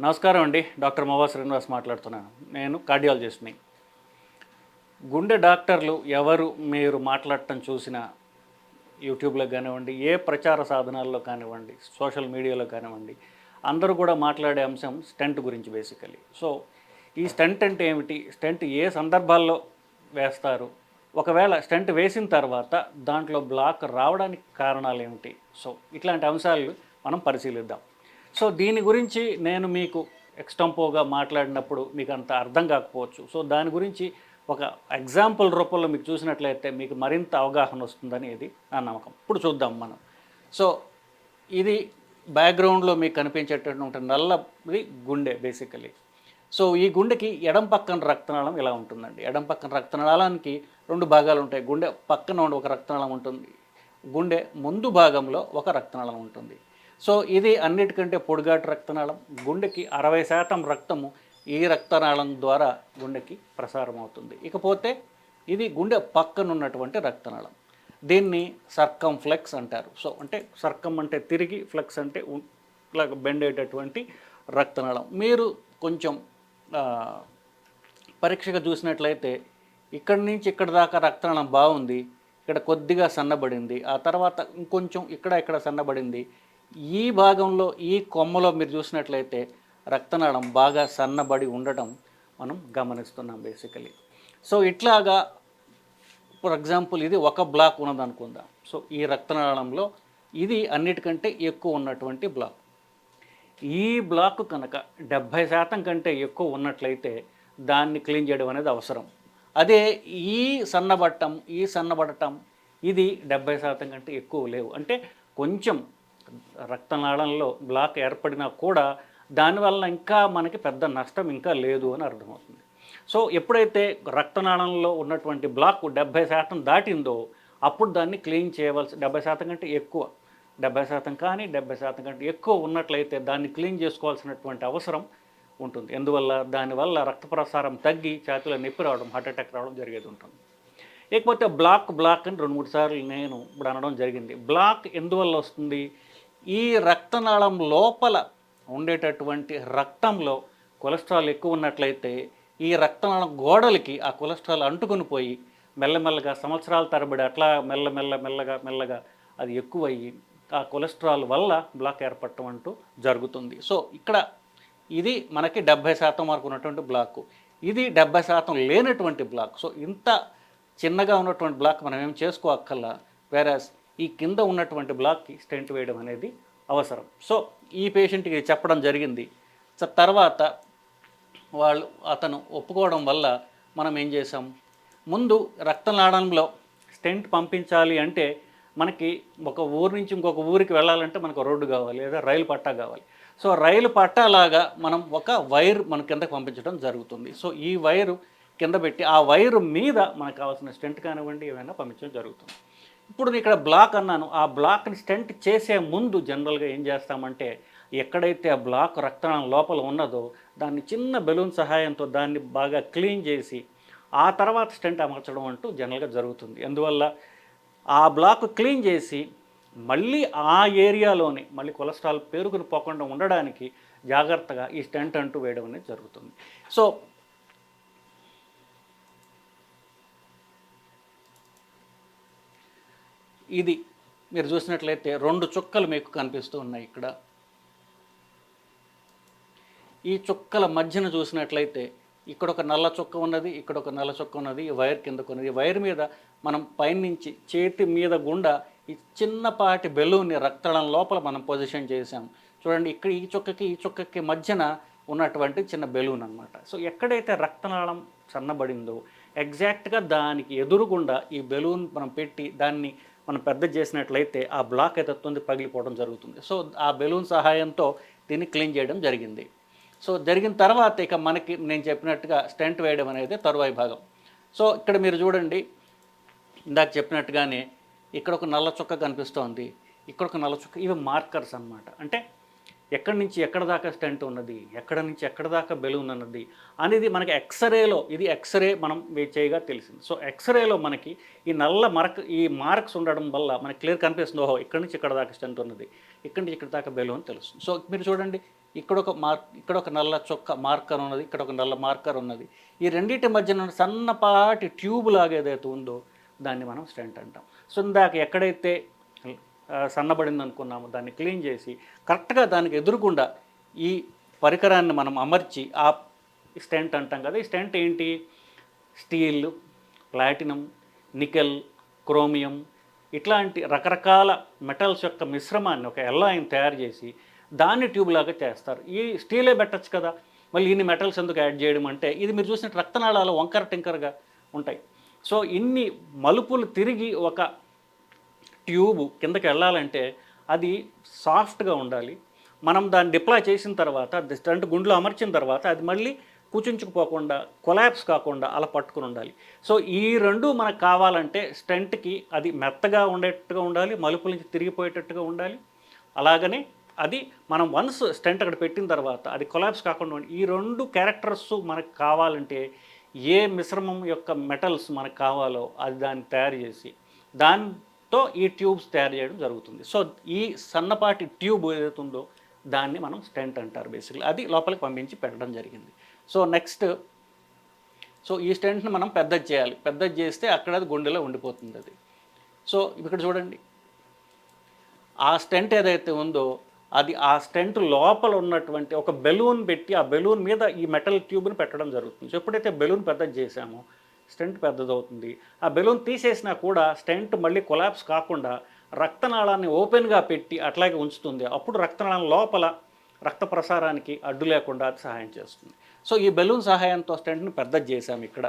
నమస్కారం అండి. డాక్టర్ మోవా శ్రీనివాస్ మాట్లాడుతున్నాను. నేను కార్డియాలజిస్ట్ని. గుండె డాక్టర్లు ఎవరు మీరు మాట్లాడటం చూసినా యూట్యూబ్లో కానివ్వండి ఏ ప్రచార సాధనాల్లో కానివ్వండి సోషల్ మీడియాలో కానివ్వండి అందరూ కూడా మాట్లాడే అంశం స్టెంట్ గురించి బేసికలీ. సో ఈ స్టెంట్ అంటే ఏమిటి? స్టెంట్ ఏ సందర్భాల్లో వేస్తారు? ఒకవేళ స్టెంట్ వేసిన తర్వాత దాంట్లో బ్లాక్ రావడానికి కారణాలు ఏమిటి? సో ఇట్లాంటి అంశాలు మనం పరిశీలిద్దాం. సో దీని గురించి నేను మీకు ఎక్స్టంపోగా మాట్లాడినప్పుడు మీకు అంత అర్థం కాకపోవచ్చు. సో దాని గురించి ఒక ఎగ్జాంపుల్ రూపంలో మీకు చూసినట్లయితే మీకు మరింత అవగాహన వస్తుందని ఇది నా నమ్మకం. ఇప్పుడు చూద్దాం మనం. సో ఇది బ్యాక్గ్రౌండ్లో మీకు కనిపించేటటువంటి నల్లది గుండె బేసికలీ సో ఈ గుండెకి ఎడం పక్కన రక్తనాళం ఇలా ఉంటుందండి. ఎడం పక్కన రక్తనాళానికి రెండు భాగాలు ఉంటాయి. గుండె పక్కన ఒక రక్తనాళం ఉంటుంది. గుండె ముందు భాగంలో ఒక రక్తనాళం ఉంటుంది. సో ఇది అన్నిటికంటే పొడిగాటి రక్తనాళం. గుండెకి అరవై శాతం రక్తము ఈ రక్తనాళం ద్వారా గుండెకి ప్రసారం అవుతుంది ఇకపోతే ఇది గుండె పక్కన ఉన్నటువంటి రక్తనాళం. దీన్ని సర్కం ఫ్లెక్స్ అంటారు. సో అంటే సర్కం అంటే తిరిగి ఫ్లెక్స్ అంటే ఉ- బెండ్ అయ్యేటటువంటి రక్తనాళం. మీరు కొంచెం పరీక్షగా చూసినట్లయితే ఇక్కడి నుంచి ఇక్కడ దాకా రక్తనాళం బాగుంది ఇక్కడ కొద్దిగా సన్నబడింది ఆ తర్వాత ఇంకొంచెం ఇక్కడ ఇక్కడ సన్నబడింది ఈ భాగంలో ఈ కొమ్మలో మీరు చూసినట్లయితే రక్తనాళం బాగా సన్నబడి ఉండటం మనం గమనిస్తున్నాం బేసికలీ సో ఇట్లాగా ఫర్ ఎగ్జాంపుల్ ఇది ఒక బ్లాక్ ఉన్నదనుకుందాం. సో ఈ రక్తనాళంలో ఇది అన్నిటికంటే ఎక్కువ ఉన్నటువంటి బ్లాక్ ఈ బ్లాక్ కనుక డెబ్భై శాతం కంటే ఎక్కువ ఉన్నట్లయితే దాన్ని క్లీన్ చేయడం అనేది అవసరం. అదే ఈ సన్నబట్టం ఈ సన్నబడటం ఇది డెబ్భై శాతం కంటే ఎక్కువ లేవు. అంటే కొంచెం రక్తనాళంలో బ్లాక్ ఏర్పడినా కూడా దానివల్ల ఇంకా మనకి పెద్ద నష్టం ఇంకా లేదు అని అర్థమవుతుంది. సో ఎప్పుడైతే రక్తనాళంలో ఉన్నటువంటి బ్లాక్ డెబ్బై శాతం దాటిందో అప్పుడు దాన్ని క్లీన్ చేయవలసి డెబ్బై శాతం కంటే ఎక్కువ డెబ్బై శాతం కానీ డెబ్బై శాతం కంటే ఎక్కువ ఉన్నట్లయితే దాన్ని క్లీన్ చేసుకోవాల్సినటువంటి అవసరం ఉంటుంది. ఎందువల్ల? దానివల్ల రక్త ప్రసారం తగ్గి ఛాతీలో నొప్పి రావడం హార్ట్ అటాక్ రావడం జరిగేది ఉంటుంది. లేకపోతే బ్లాక్ బ్లాక్ అని రెండు మూడు సార్లు నేను ఇప్పుడు అనడం జరిగింది. బ్లాక్ ఎందువల్ల వస్తుంది? ఈ రక్తనాళం లోపల ఉండేటటువంటి రక్తంలో కొలెస్ట్రాల్ ఎక్కువ ఉన్నట్లయితే ఈ రక్తనాళం గోడలకి ఆ కొలెస్ట్రాల్ అంటుకొని పోయి మెల్లమెల్లగా సంవత్సరాల తరబడి అట్లా మెల్లమెల్ల మెల్లగా మెల్లగా అది ఎక్కువయ్యి ఆ కొలెస్ట్రాల్ వల్ల బ్లాక్ ఏర్పడటం అంటూ జరుగుతుంది. సో ఇక్కడ ఇది మనకి డెబ్భై శాతం వరకు ఉన్నటువంటి బ్లాక్. ఇది డెబ్భై శాతం లేనటువంటి బ్లాక్. సో ఇంత చిన్నగా ఉన్నటువంటి బ్లాక్ మనం ఏం చేసుకోక్కల్లా వేరాస్ ఈ కింద ఉన్నటువంటి బ్లాక్కి స్టెంట్ వేయడం అనేది అవసరం. సో ఈ పేషెంట్కి చెప్పడం జరిగింది. సో తర్వాత వాళ్ళు అతను ఒప్పుకోవడం వల్ల మనం ఏం చేసాం ముందు రక్తనాళంలో స్టెంట్ పంపించాలి అంటే మనకి ఒక ఊరు నుంచి ఇంకొక ఊరికి వెళ్ళాలంటే మనకు రోడ్డు కావాలి లేదా రైలు పట్టా కావాలి. సో రైలు పట్టాలాగా మనం ఒక వైర్ మన కిందకి పంపించడం జరుగుతుంది. సో ఈ వైరు కింద పెట్టి ఆ వైరు మీద మనకు కావాల్సిన స్టెంట్ కానివ్వండి ఏమైనా పంపించడం జరుగుతుంది. ఇప్పుడు నేను ఇక్కడ బ్లాక్ అన్నాను. ఆ బ్లాక్ని స్టెంట్ చేసే ముందు జనరల్గా ఏం చేస్తామంటే ఎక్కడైతే ఆ బ్లాక్ రక్తనాళం లోపల ఉన్నదో దాన్ని చిన్న బెలూన్ సహాయంతో దాన్ని బాగా క్లీన్ చేసి ఆ తర్వాత స్టెంట్ అమర్చడం అంటూ జనరల్గా జరుగుతుంది. అందువల్ల ఆ బ్లాక్ క్లీన్ చేసి మళ్ళీ ఆ ఏరియాలోనే మళ్ళీ కొలెస్ట్రాల్ పేరుకుని పోకుండా ఉండడానికి జాగ్రత్తగా ఈ స్టెంట్ అంటూ వేయడం అనేది జరుగుతుంది. సో ఇది మీరు చూసినట్లయితే రెండు చుక్కలు మీకు కనిపిస్తూ ఉన్నాయి ఇక్కడ. ఈ చుక్కల మధ్యన చూసినట్లయితే ఇక్కడ ఒక నల్ల చుక్క ఉన్నది ఇక్కడ ఒక నల్ల చుక్క ఉన్నది ఈ వైర్ కిందకు ఉన్నది. ఈ వైర్ మీద మనం పైనుంచి చేతి మీద గుండా ఈ చిన్నపాటి బెలూన్ని రక్తడం లోపల మనం పొజిషన్ చేసాం చూడండి ఇక్కడ ఈ చుక్కకి ఈ చుక్కకి మధ్యన ఉన్నటువంటి చిన్న బెలూన్ అన్నమాట. సో ఎక్కడైతే రక్తనాళం సన్నబడిందో ఎగ్జాక్ట్గా దానికి ఎదురుగుండా ఈ బెలూన్ మనం పెట్టి దాన్ని మనం పెద్ద చేసినట్లయితే ఆ బ్లాక్ అయితే ఏదైతుంది పగిలిపోవడం జరుగుతుంది. సో ఆ బెలూన్ సహాయంతో దీన్ని క్లీన్ చేయడం జరిగింది. సో జరిగిన తర్వాత ఇక మనకి నేను చెప్పినట్టుగా స్టెంట్ వేయడం అనేది తరువాయి భాగం. సో ఇక్కడ మీరు చూడండి ఇందాక చెప్పినట్టుగానే ఇక్కడ ఒక నల్ల చుక్క కనిపిస్తోంది. ఇక్కడ ఒక నల్ల చుక్క ఇవి మార్కర్స్ అన్నమాట. అంటే ఎక్కడి నుంచి ఎక్కడ దాకా స్టెంట్ ఉన్నది ఎక్కడ నుంచి ఎక్కడ దాకా బెలూన్ ఉన్నది అనేది మనకి ఎక్స్రేలో ఇది ఎక్స్రే మనం చేయగా తెలిసింది. సో ఎక్స్రేలో మనకి ఈ నల్ల మార్క్ ఈ మార్క్స్ ఉండడం వల్ల మనకి క్లియర్ కనిపిస్తుంది ఓహో ఇక్కడి నుంచి ఇక్కడ దాకా స్టెంట్ ఉన్నది ఇక్కడి నుంచి ఇక్కడ దాకా బెలూన్ తెలుస్తుంది. సో మీరు చూడండి ఇక్కడ ఒక మార్క్ ఇక్కడ ఒక నల్ల చొక్క మార్కర్ ఉన్నది ఇక్కడ ఒక నల్ల మార్కర్ ఉన్నది. ఈ రెండింటి మధ్యన సన్నపాటి ట్యూబ్ లాగా ఏదైతే ఉందో దాన్ని మనం స్టెంట్ అంటాం. సో ఇందాక ఎక్కడైతే సన్నబడింది అనుకున్నాము దాన్ని క్లీన్ చేసి కరెక్ట్గా దానికి ఎదురుకుండా ఈ పరికరాన్ని మనం అమర్చి ఆ స్టెంట్ అంటాం కదా ఈ స్టెంట్ ఏంటి? స్టీల్ ప్లాటినం నికెల్ క్రోమియం ఇట్లాంటి రకరకాల మెటల్స్ యొక్క మిశ్రమాన్ని ఒక ఎల్లాయిని తయారు చేసి దాన్ని ట్యూబ్ లాగా చేస్తారు. ఈ స్టీలే పెట్టచ్చు కదా మళ్ళీ ఇన్ని మెటల్స్ ఎందుకు యాడ్ చేయడం అంటే ఇది మీరు చూసిన రక్తనాళాలు వంకర టింకరగా ఉంటాయి. సో ఇన్ని మలుపులు తిరిగి ఒక ట్యూబ్ కిందకి వెళ్ళాలంటే అది సాఫ్ట్గా ఉండాలి. మనం దాన్ని డిప్లాయ్ చేసిన తర్వాత స్టంట్ గుండెలో అమర్చిన తర్వాత అది మళ్ళీ కూర్చుంచుకుపోకుండా కొలాప్స్ కాకుండా అలా పట్టుకుని ఉండాలి. సో ఈ రెండు మనకు కావాలంటే స్టెంట్కి అది మెత్తగా ఉండేటట్టుగా ఉండాలి మలుపుల నుంచి తిరిగిపోయేటట్టుగా ఉండాలి. అలాగనే అది మనం వన్స్ స్టెంట్ అక్కడ పెట్టిన తర్వాత అది కొలాప్స్ కాకుండా ఈ రెండు క్యారెక్టర్స్ మనకు కావాలంటే ఏ మిశ్రమం యొక్క మెటల్స్ మనకు కావాలో అది దాన్ని తయారు చేసి దాని తో ఈ ట్యూబ్స్ తయారు చేయడం జరుగుతుంది. సో ఈ సన్నపాటి ట్యూబ్ ఏదైతే ఉందో దాన్ని మనం స్టెంట్ అంటారు బేసిక్లీ అది లోపలికి పంపించి పెట్టడం జరిగింది. సో నెక్స్ట్ సో ఈ స్టెంట్ని మనం పెద్దది చేయాలి. పెద్దది చేస్తే అక్కడ అది గుండెలో ఉండిపోతుంది అది. సో ఇక్కడ చూడండి. ఆ స్టెంట్ ఏదైతే ఉందో అది ఆ స్టెంట్ లోపల ఉన్నటువంటి ఒక బెలూన్ పెట్టి ఆ బెలూన్ మీద ఈ మెటల్ ట్యూబ్ని పెట్టడం జరుగుతుంది. సో ఎప్పుడైతే బెలూన్ పెద్దది చేసామో స్టెంట్ పెద్దదవుతుంది. ఆ బెలూన్ తీసేసినా కూడా స్టెంట్ మళ్ళీ కొలాప్స్ కాకుండా రక్తనాళాన్ని ఓపెన్గా పెట్టి అట్లాగే ఉంచుతుంది. అప్పుడు రక్తనాళం లోపల రక్త ప్రసారానికి అడ్డు లేకుండా సహాయం చేస్తుంది. సో ఈ బెలూన్ సహాయంతో స్టెంట్ని పెద్దది చేసాము ఇక్కడ.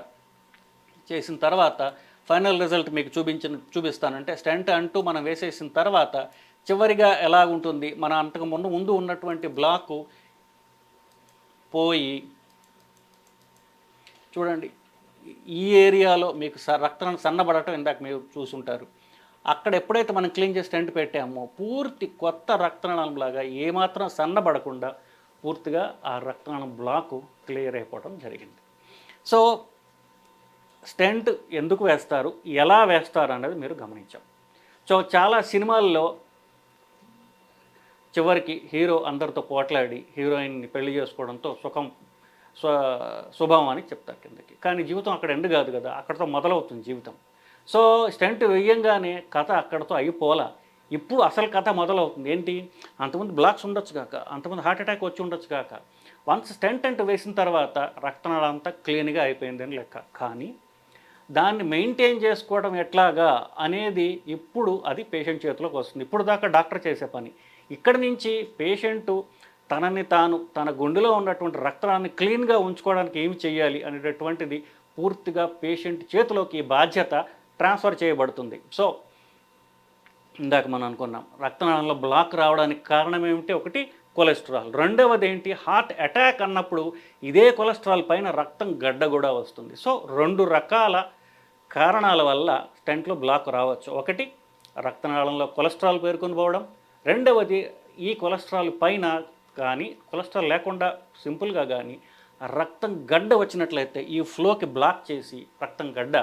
చేసిన తర్వాత ఫైనల్ రిజల్ట్ మీకు చూపించిన చూపిస్తానంటే స్టెంట్ అంటూ మనం వేసేసిన తర్వాత చివరిగా ఎలా ఉంటుంది? మన అంతకు ముందు ముందు ఉన్నటువంటి బ్లాకు పోయి చూడండి. ఈ ఏరియాలో మీకు స రక్తం సన్నబడటం ఇందాక మీరు చూసుంటారు. అక్కడ ఎప్పుడైతే మనం క్లీన్ చేసి టెంట్ పెట్టామో పూర్తి కొత్త రక్తనాళం లాగా ఏమాత్రం సన్నబడకుండా పూర్తిగా ఆ రక్తనాళం బ్లాకు క్లియర్ అయిపోవడం జరిగింది. సో స్టెంట్ ఎందుకు వేస్తారు? ఎలా వేస్తారు అనేది మీరు గమనించాం. సో చాలా సినిమాల్లో చివరికి హీరో అందరితో పోట్లాడి హీరోయిన్ని పెళ్ళి చేసుకోవడంతో సుఖం స్వ శుభం అని చెప్తారు కిందకి. కానీ జీవితం అక్కడ ఎండ్ కాదు కదా అక్కడతో మొదలవుతుంది జీవితం. సో స్టంట్ వేయంగానే కథ అక్కడతో అయిపోలా ఇప్పుడు అసలు కథ మొదలవుతుంది. ఏంటి? అంతమంది బ్లాక్స్ ఉండొచ్చు కాక అంతమంది హార్ట్ అటాక్ వచ్చి ఉండొచ్చు కాక వన్స్ స్టెంట్ అంటే వేసిన తర్వాత రక్తనాళంతా క్లీన్గా అయిపోయిందని లెక్క. కానీ దాన్ని మెయింటైన్ చేసుకోవడం ఎట్లాగా అనేది ఇప్పుడు అది పేషెంట్ చేతిలోకి వస్తుంది. ఇప్పుడు దాకా డాక్టర్ చేసే పని. ఇక్కడి నుంచి పేషెంటు తనని తాను తన గుండెలో ఉన్నటువంటి రక్తాన్ని క్లీన్గా ఉంచుకోవడానికి ఏమి చేయాలి అనేటటువంటిది పూర్తిగా పేషెంట్ చేతిలోకి బాధ్యత ట్రాన్స్ఫర్ చేయబడుతుంది. సో ఇందాక మనం అనుకున్నాం రక్తనాళంలో బ్లాక్ రావడానికి కారణం ఏమిటి? ఒకటి కొలెస్ట్రాల్. రెండవది ఏంటి? హార్ట్ అటాక్ అన్నప్పుడు ఇదే కొలెస్ట్రాల్ పైన రక్తం గడ్డ కూడా వస్తుంది. సో రెండు రకాల కారణాల వల్ల స్టెంట్లో బ్లాక్ రావచ్చు. ఒకటి రక్తనాళంలో కొలెస్ట్రాల్ పేర్కొని పోవడం రెండవది ఈ కొలెస్ట్రాల్ పైన కానీ కొలెస్ట్రాల్ లేకుండా సింపుల్గా కానీ రక్తం గడ్డ వచ్చినట్లయితే ఈ ఫ్లోకి బ్లాక్ చేసి రక్తం గడ్డ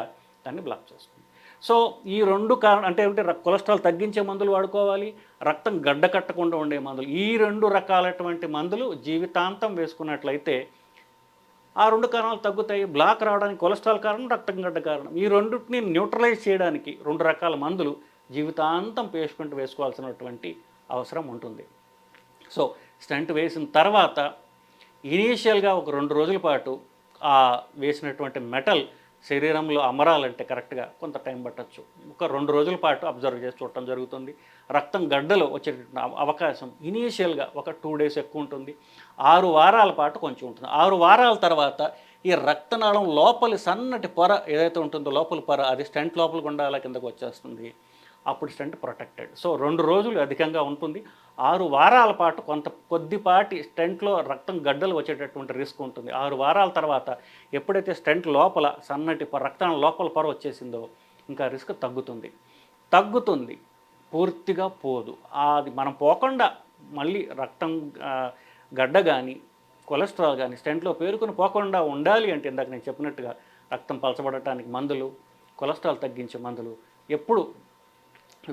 దాన్ని బ్లాక్ చేస్తుంది. సో ఈ రెండు కారణం అంటే ఏమిటి? కొలెస్ట్రాల్ తగ్గించే మందులు వాడుకోవాలి రక్తం గడ్డ కట్టకుండా ఉండే మందులు. ఈ రెండు రకాలటువంటి మందులు జీవితాంతం వేసుకున్నట్లయితే ఆ రెండు కారణాలు తగ్గుతాయి. బ్లాక్ రావడానికి కొలెస్ట్రాల్ కారణం రక్తం గడ్డ కారణం. ఈ రెండింటిని న్యూట్రలైజ్ చేయడానికి రెండు రకాల మందులు జీవితాంతం పేషెంట్ వేసుకోవాల్సినటువంటి అవసరం ఉంటుంది. సో స్టంట్ వేసిన తర్వాత ఇనీషియల్గా ఒక రెండు రోజుల పాటు ఆ వేసినటువంటి మెటల్ శరీరంలో అమరాలంటే కరెక్ట్గా కొంత టైం పట్టచ్చు. ఒక రెండు రోజుల పాటు అబ్జర్వ్ చేసి చూడటం జరుగుతుంది. రక్తం గడ్డలో వచ్చే అవకాశం ఇనీషియల్గా ఒక టూ డేస్ ఎక్కువ ఉంటుంది. ఆరు వారాల పాటు కొంచెం ఉంటుంది. ఆరు వారాల తర్వాత ఈ రక్తనాళం లోపలి సన్నటి పొర ఏదైతే ఉంటుందో లోపల పొర అది స్టెంట్ లోపల గుండాల కిందకు వచ్చేస్తుంది. అప్పుడు స్టెంట్ ప్రొటెక్టెడ్. సో రెండు రోజులు అధికంగా ఉంటుంది. ఆరు వారాల పాటు కొంత కొద్దిపాటి స్టెంట్లో రక్తం గడ్డలు వచ్చేటటువంటి రిస్క్ ఉంటుంది. ఆరు వారాల తర్వాత ఎప్పుడైతే స్టెంట్ లోపల సన్నటి రక్తం లోపల పొర వచ్చేసిందో ఇంకా రిస్క్ తగ్గుతుంది. తగ్గుతుంది. పూర్తిగా పోదు. అది మనం పోకుండా మళ్ళీ రక్తం గడ్డ కానీ కొలెస్ట్రాల్ కానీ స్టెంట్లో పేరుకుని పోకుండా ఉండాలి అంటే ఇందాక నేను చెప్పినట్టుగా రక్తం పలచబడటానికి మందులు కొలెస్ట్రాల్ తగ్గించే మందులు ఎప్పుడు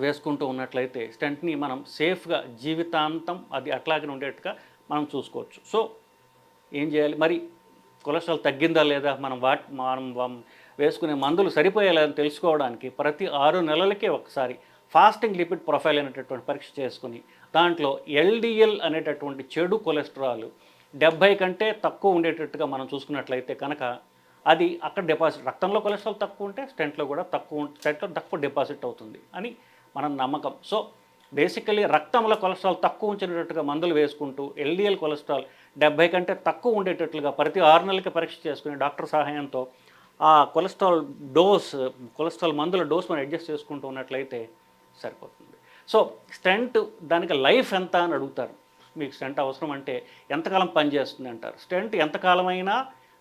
వేసుకుంటూ ఉన్నట్లయితే స్టెంట్ని మనం సేఫ్గా జీవితాంతం అది అట్లాగే ఉండేట్టుగా మనం చూసుకోవచ్చు. సో ఏం చేయాలి? మరి కొలెస్ట్రాల్ తగ్గిందా లేదా? మనం వాట్ మనం వేసుకునే మందులు సరిపోయేలా అని తెలుసుకోవడానికి ప్రతి ఆరు నెలలకే ఒకసారి ఫాస్టింగ్ లిపిడ్ ప్రొఫైల్ అనేటటువంటి పరీక్ష చేసుకుని దాంట్లో ఎల్డిఎల్ అనేటటువంటి చెడు కొలెస్ట్రాల్ డెబ్భై కంటే తక్కువ ఉండేటట్టుగా మనం చూసుకున్నట్లయితే కనుక అది అక్కడ డిపాజిట్ రక్తంలో కొలెస్ట్రాల్ తక్కువ ఉంటే స్టెంట్లో కూడా తక్కువ స్టెంట్లో తక్కువ డిపాజిట్ అవుతుంది అని మన నమ్మకం. సో బేసికలీ రక్తంలో కొలెస్ట్రాల్ తక్కువ ఉంచినట్టుగా మందులు వేసుకుంటూ ఎల్డిఎల్ కొలెస్ట్రాల్ డెబ్బై కంటే తక్కువ ఉండేటట్లుగా ప్రతి ఆరు నెలలకి పరీక్ష చేసుకుని డాక్టర్ సహాయంతో ఆ కొలెస్ట్రాల్ డోస్ కొలెస్ట్రాల్ మందుల డోస్ మనం అడ్జస్ట్ చేసుకుంటూ ఉన్నట్లయితే సరిపోతుంది. సో స్టెంట్ దానికి లైఫ్ ఎంత అని అడుగుతారు. మీకు స్టెంట్ అవసరం అంటే ఎంతకాలం పనిచేస్తుంది అంటారు. స్టెంట్ ఎంతకాలమైనా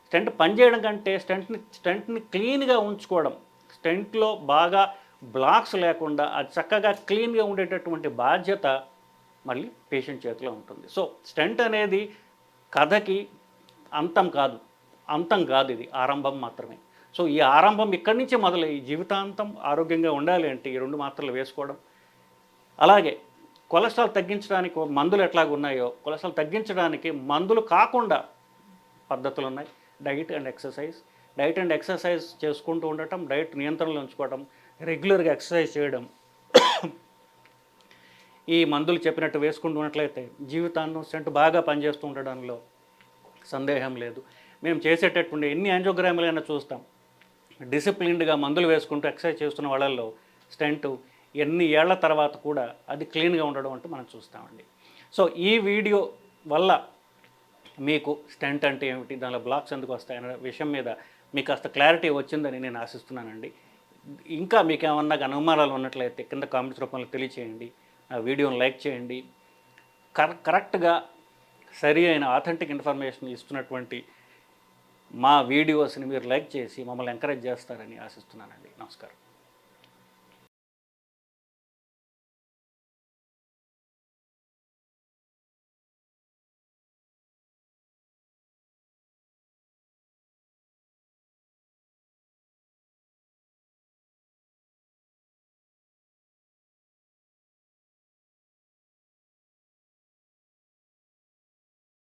స్టెంట్ పనిచేయడం కంటే స్టెంట్ని స్టెంట్ని క్లీన్గా ఉంచుకోవడం స్టెంట్లో బాగా బ్లాక్స్ లేకుండా అది చక్కగా క్లీన్గా ఉండేటటువంటి బాధ్యత మళ్ళీ పేషెంట్ చేతిలో ఉంటుంది. సో స్టెంట్ అనేది కథకి అంతం కాదు అంతం కాదు ఇది ఆరంభం మాత్రమే. సో ఈ ఆరంభం ఇక్కడి నుంచి మొదలై జీవితాంతం ఆరోగ్యంగా ఉండాలి అంటే ఈ రెండు మాత్రలు వేసుకోవడం. అలాగే కొలెస్ట్రాల్ తగ్గించడానికి మందులు ఎట్లాగున్నాయో కొలెస్ట్రాల్ తగ్గించడానికి మందులు కాకుండా పద్ధతులు ఉన్నాయి. Diet and exercise diet and exercise చేసుకుంటూ ఉండటం డైట్ నియంత్రణలో ఉంచుకోవడం రెగ్యులర్గా ఎక్సర్సైజ్ చేయడం. ఈ మందులు చెప్పినట్టు వేసుకుంటూ ఉన్నట్లయితే జీవితాన్ని సెంటు బాగా పనిచేస్తూ ఉండడంలో సందేహం లేదు. మేము చేసేటటువంటి ఎన్ని యాంజోగ్రాములైనా చూస్తాం. డిసిప్లిన్డ్గా మందులు వేసుకుంటూ ఎక్సర్సైజ్ చేస్తున్న వాళ్ళల్లో స్టెంట్ ఎన్ని ఏళ్ళ తర్వాత కూడా అది క్లీన్గా ఉండడం అంటూ మనం చూస్తామండి. సో ఈ వీడియో వల్ల మీకు స్టెంట్ అంటే ఏమిటి దానిలో బ్లాక్స్ ఎందుకు వస్తాయనే విషయం మీద మీకు కాస్త క్లారిటీ వచ్చిందని నేను ఆశిస్తున్నానండి. ఇంకా మీకు ఏమన్నా అనుమానాలు ఉన్నట్లయితే కింద కామెంట్స్ రూపంలో తెలియచేయండి. ఆ వీడియోని లైక్ చేయండి. కర కరెక్ట్గా సరి అయిన ఆథెంటిక్ ఇన్ఫర్మేషన్ ఇస్తున్నటువంటి మా వీడియోస్ని మీరు లైక్ చేసి మమ్మల్ని ఎంకరేజ్ చేస్తారని ఆశిస్తున్నానండి. నమస్కారం.